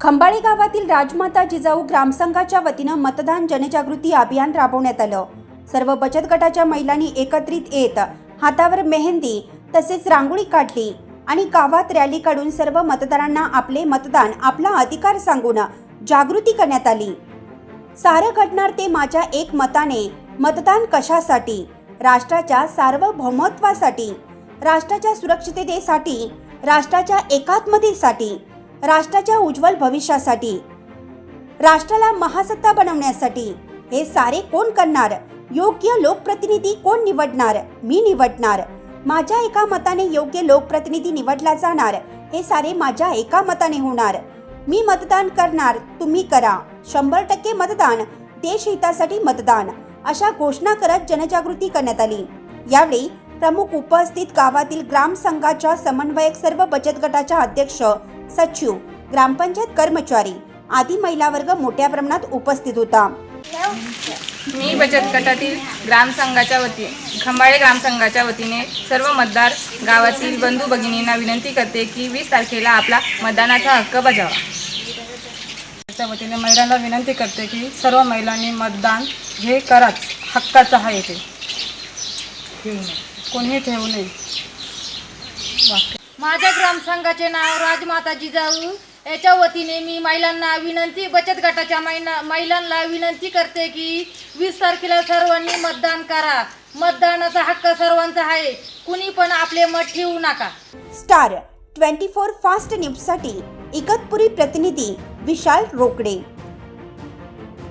खंबाळे गावातील राजमाता जिजाऊ ग्रामसंघाच्या वतीनं मतदान जनजागृती अभियान राबवण्यात आलं. सर्व बचत गटाच्या महिलांनी एकत्रित येत हातावर मेहंदी तसेच रांगोळी काढली आणि गावात रॅली काढून सर्व मतदारांना आपले मतदान आपला अधिकार सांगून जागृती करण्यात आली. सारं घडणार ते माझ्या एक मताने. मतदान कशासाठी? राष्ट्राच्या सार्वभौमत्वासाठी. राष्ट्राच्या सुरक्षिततेसाठी. राष्ट्राच्या एकात्मतेसाठी. राष्ट्राच्या उज्ज्वल भविष्यासाठी राष्ट्राला महासत्ता बनवण्यासाठी हे सारे कोण करणार? योग्य लोकप्रतिनिधी कोण निवडणार? मी निवडणार. माझ्या एका मताने योग्य लोकप्रतिनिधी निवडला जाणार हे सारे माझ्या एका मताने होणार. मी मतदान करणार तुम्ही करा. शंभर टक्के मतदान देशहितासाठी मतदान अशा घोषणा करत जनजागृती करण्यात आली. यावेळी प्रमुख उपस्थित गावातील ग्रामसंघाच्या समन्वयक सर्व बचत गटाच्या अध्यक्ष सचिव ग्रामपंचायत कर्मचारी आदी महिला वर्ग मोठ्या प्रमाणात उपस्थित होता. मी बचत गटातील ग्रामसंघाच्या वती खंबाळे ग्रामसंघाच्या वतीने सर्व मतदार गावातील बंधू भगिनींना विनंती करते की वीस तारखेला आपला मतदानाचा हक्क बजावा. त्या वतीने महिलांना विनंती करते की सर्व महिलांनी मतदान हे कराच हक्काचं आहे ते. कोणी ठेवू नये. माझ्या ग्रामसंघाचे नाव राजमाता जिजाऊ याच्या वतीने मी महिलांना विनंती बचत गटाच्या महिला महिलांना विनंती करते की वीस तारखेला सर्वांनी मतदान करा. मतदानाचा हक्क सर्वांचा आहे. कुणी पण आपले मत ठेवू नका. स्टार ट्वेंटी फोर फास्ट न्यूजसाठी इगतपुरी प्रतिनिधी विशाल रोकडे.